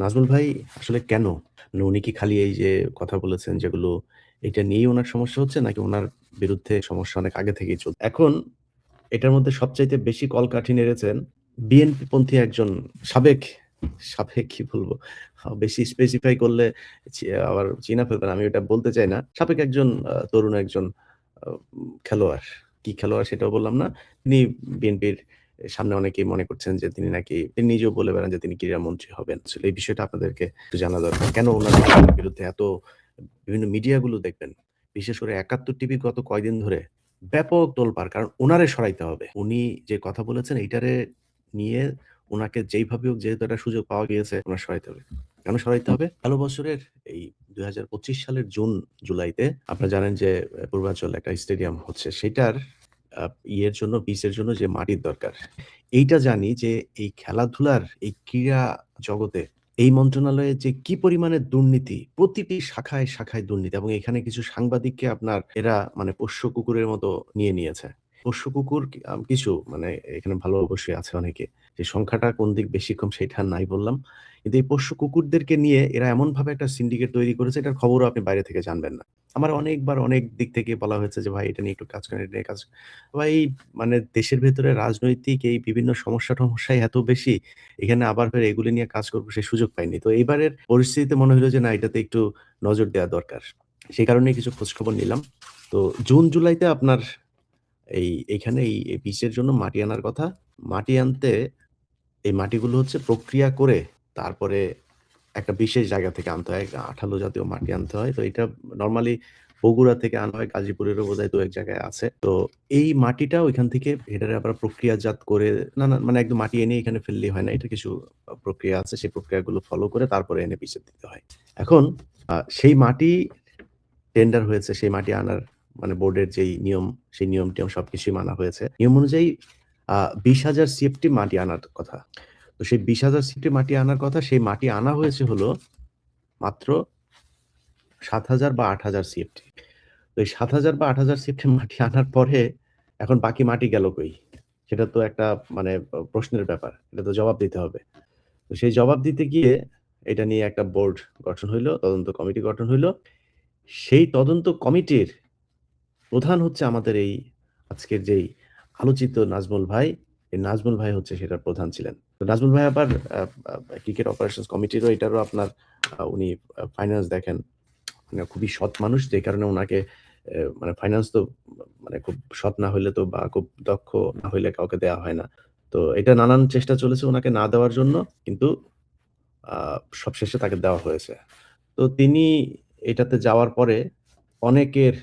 নাজমুল ভাই আসলে কেন? মানে উনি কি খালি এই যে কথা বলেছেন যেগুলো এটা নিয়েই ওনার সমস্যা হচ্ছে নাকি ওনার বিরুদ্ধে সমস্যা অনেক আগে থেকেই চলছে এখন এটার মধ্যে সবচাইতে বেশি কলকাঠি নেড়েছেন বিএনপি পন্থী একজন সাবেক, সাবেক কি বলব? বেশি স্পেসিফাই করলে আবার চিনা ফেলবেন। আমি ওটা বলতে চাই না। সাবেক একজন তরুণ একজন খেলোয়াড়। কি খেলোয়াড় সেটাও বললাম না। তিনি বিএনপির সামনে অনেকেই মনে করছেন যে তিনি নাকি তিনি নিজেও বলে বেড়ান যে তিনি ক্রীড়ামন্ত্রী হবেন। আসলে এই বিষয়টা আপনাদেরকে জানা দরকার। কেন উনার বিরুদ্ধে এত বিভিন্ন মিডিয়াগুলো দেখবেন। বিশেষ করে একাত্তর টিভি গত কয়দিন ধরে ব্যাপক তোলপাড়। কারণ ওনারে সরাইতে হবে। উনি যে কথা বলেছেন এইটারে নিয়ে ওনাকে যেইভাবে হোক যেহেতু একটা সুযোগ পাওয়া গিয়েছে উনার সরাইতে হবে। কেন সরাইতে হবে? ভালো বছরের এই ২০২৫ সালের জুন, জুলাইতে আপনারা জানেন যে পূর্বাঞ্চল একটা স্টেডিয়াম হচ্ছে। সেটার ইয়ের জন্য পিসের জন্য যে মাটির দরকার। এইটা জানি যে এই খেলাধুলার এই ক্রীড়া জগতে এই মন্ত্রণালয়ে যে কি পরিমাণে দুর্নীতি, প্রতিটি শাখায়, শাখায় দুর্নীতি এবং এখানে কিছু সাংবাদিককে আপনার এরা মানে পোষ্য কুকুরের মতো নিয়ে নিয়েছে। পোষ্য কুকুর কিছু মানে এখানে ভালো অবশ্যই আছে অনেকে। যে সংখ্যাটা কোন দিক বেশি কম সেটা নাই বললাম। কিন্তু এই পোষ্য কুকুরদেরকে নিয়ে এরা এমনভাবে একটা সিন্ডিকেট তৈরি করেছে এটার খবরও আপনি বাইরে থেকে জানবেন না। আমার অনেকবার অনেক দিক থেকে বলা হয়েছে যে, "ভাই এটা নিয়ে একটু কাজ করেন, এটা নিয়ে কাজ" ভাই মানে দেশের ভেতরে রাজনৈতিক এই বিভিন্ন সমস্যা-টমস্যাই এত বেশি, এখানে আবার ফের এগুলি নিয়ে কাজ করব সে সুযোগ পাইনি। তো এইবারের পরিস্থিতিতে মনে হইল যে না এটাতে একটু নজর দেওয়া দরকার। সেই কারণেই কিছু খোঁজখবর নিলাম। তো জুন, জুলাইতে আপনার এই এইখানে এই, পিচের জন্য মাটি আনার কথা। মাটি আনতে এই মাটিগুলো হচ্ছে প্রক্রিয়া করে তারপরে একটা বিশেষ জায়গা থেকে আনতে হয়। আঠালো জাতীয় মাটি আনতে হয়। তো এটা নর্মালি বগুড়া থেকে আনা হয়, গাজীপুরেরও বোধ হয় ২-১ জায়গায় আছে। তো এই মাটিটা ওইখান থেকে এটারে আবার প্রক্রিয়াজাত করে না, না মানে একদম মাটি এনে এখানে ফেললেই হয় না। এটা কিছু প্রক্রিয়া আছে। সেই প্রক্রিয়াগুলো ফলো করে তারপরে এনে পিচে দিতে হয়। এখন সেই মাটি টেন্ডার হয়েছে, সেই মাটি আনার মানে বোর্ডের যেই নিয়ম, সেই নিয়ম-টিয়ম সবকিছুই মানা হয়েছে। নিয়ম অনুযায়ী বিশ হাজার সিএফটি মাটি আনার কথা। তো সেই ২০,০০০ সিএফটি মাটি আনার কথা, সেই মাটি আনা হয়েছে হলো মাত্র ৭,০০০ বা ৮,০০০ সিএফটি। তো এই ৭,০০০ বা ৮,০০০ সিএফটি মাটি আনার পরে এখন বাকি মাটি গেল কই? সেটা তো একটা মানে প্রশ্নের ব্যাপার। এটা তো জবাব দিতে হবে। তো সেই জবাব দিতে গিয়ে এটা নিয়ে একটা বোর্ড গঠন হইল, তদন্ত কমিটি গঠন হইল সেই তদন্ত কমিটির প্রধান হচ্ছে আমাদের এই আজকের যেই আলোচিত নাজমুল ভাই, এই নাজমুল ভাই হচ্ছে সেটার প্রধান ছিলেন। তো নাজমুল ভাই আবার ক্রিকেট অপারেশন কমিটিরও এটারও আপনার উনি আ ফাইনান্স দেখেন। খুবই সৎ মানুষ যে কারণে ওনাকে মানে ফাইন্যান্স তো মানে খুব সৎ না হইলে তো বা খুব দক্ষ না হইলে কাউকে দেয়া হয় না। তো এটা নানান চেষ্টা চলেছে ওনাকে না দেওয়ার জন্য। কিন্তু সবশেষে তাকে দেওয়া হয়েছে। তো তিনি এটাতে যাওয়ার পরে অনেকের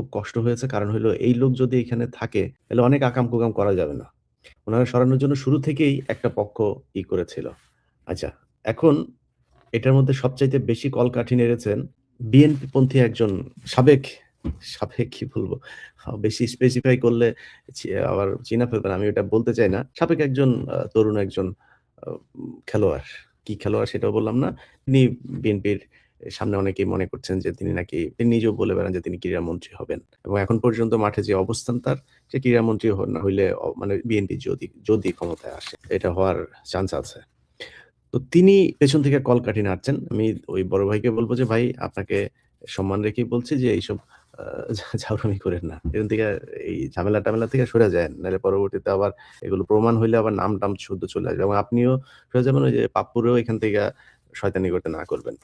খুব কষ্ট হয়েছে। কারণ হইল এই লোক যদি এখানে থাকে তাহলে অনেক আকাম-কুকাম করা যাবে না। ওনারা সরানোর জন্য শুরু থেকেই একটা পক্ষ ই করেছিল। আচ্ছা, এখন এটার মধ্যে সবচাইতে বেশি কলকাঠি নেড়েছেন বিএনপি পন্থী একজন সাবেক, সাবেক কি বলব? বেশি স্পেসিফাই করলে আবার চিনা ফেলবেন। আমি ওটা বলতে চাই না। সাবেক একজন তরুণ একজন খেলোয়াড়। কি খেলোয়াড় সেটাও বললাম না। তিনি বিএনপির সামনে অনেকেই মনে করছেন যে তিনি নাকি তিনি নিজেও বলে বেড়ান যে তিনি ক্রীড়ামন্ত্রী হবেন। এবং এখন পর্যন্ত মাঠে যে অবস্থান তার, সে ক্রীড়ামন্ত্রী হইলে মানে বিএনপি যদি, যদি ক্ষমতায় আসে, এটা হওয়ার চান্স আছে। তো তিনি পেছন থেকে কলকাঠি নাড়ছেন। আমি ওই বড় ভাইকে বলব যে, "ভাই আপনাকে সম্মান রেখেই বলছি যে এইসব ঝাউরামি কইরেন না। এখান থেকে এই ঝামেলা-টামেলা থেকে সইরা যায় নাহলে পরবর্তীতে আবার এগুলো প্রমাণ হইলে আবার নাম-টাম শুদ্ধ চলে আসবে। এবং আপনিও সরে যাবেন ওই যে পাপ্পুরেও এখান থেকে শয়তানি করতে না করবেন।"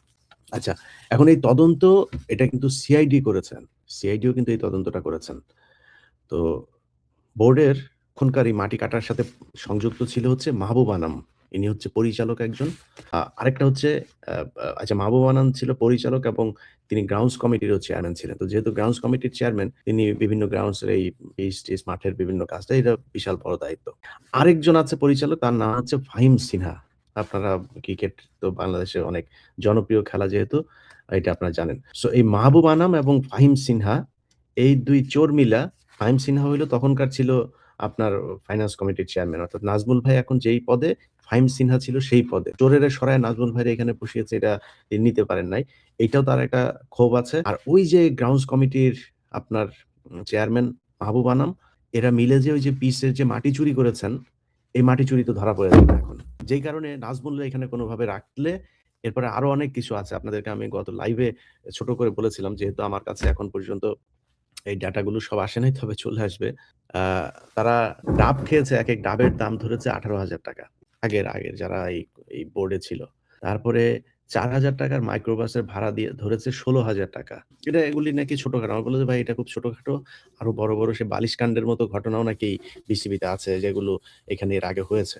আচ্ছা, এখন এই তদন্ত এটা কিন্তু সিআইডি করেছেন। সিআইডিও কিন্তু এই তদন্তটা করেছেন। তো বোর্ডের এখনকার এই মাটি কাটার সাথে সংযুক্ত ছিল হচ্ছে মাহবুব আনাম। ইনি হচ্ছে পরিচালক একজন। আরেকটা হচ্ছে আচ্ছা মাহবুব আনাম ছিল পরিচালক এবং তিনি গ্রাউন্ডস কমিটিরও চেয়ারম্যান ছিলেন। তো যেহেতু গ্রাউন্ডস কমিটির চেয়ারম্যান, তিনি বিভিন্ন গ্রাউন্ডস এর এই মাঠের বিভিন্ন কাজটা এটা বিশাল বড় দায়িত্ব। আরেকজন আছে পরিচালক তার নাম হচ্ছে ফাহিম সিনহা। আপনারা ক্রিকেট তো বাংলাদেশের অনেক জনপ্রিয় খেলা যেহেতু এটা আপনারা জানেন। সো এই মাহবুব আনাম এবং ফাহিম সিনহা এই দুই চোর মিলা ফাহিম সিনহা হইল তখনকার ছিল আপনার ফাইন্যান্স কমিটির চেয়ারম্যান। অর্থাৎ নাজমুল ভাই এখন যেই পদে, ফাহিম সিনহা ছিল সেই পদে। চোরেরে সরায় নাজমুল ভাই এখানে বসিয়েছে এটা নিতে পারেন নাই। এটাও তার একটা ক্ষোভ আছে। আর ওই যে গ্রাউন্ডস কমিটির আপনার চেয়ারম্যান মাহবুব আনাম, এরা মিলে যে ওই যে পিচের যে মাটি চুরি করেছেন, এই মাটি চুরি তো ধরা পড়ে যাবে এখন। যেই কারণে নাজমুলরে এখানে কোনোভাবে রাখলে এরপরে আরও অনেক কিছু আছে। আপনাদেরকে আমি গত লাইভে ছোট করে বলেছিলাম যেহেতু আমার কাছে এখন পর্যন্ত এই ডাটাগুলো সব আসে নাই তবে চলে আসবে। তারা ডাব খেয়েছে একেক ডাবের দাম ধরেছে ৳১৮,০০০ আগের, আগের যারা এই, এই বোর্ডে ছিল। তারপরে চার হাজার টাকার মাইক্রোবাসের ভাড়া দিয়ে ধরেছে ৳১৬,০০০ এটা এগুলি নাকি ছোটখাটো। আমি বললাম যে, "ভাই এটা খুব ছোটখাটো। আরও বড়, বড় সে বালিশ কাণ্ডের মতো ঘটনাও নাকি বিসিবিতে আছে যেগুলো এখানে এর আগে হয়েছে।"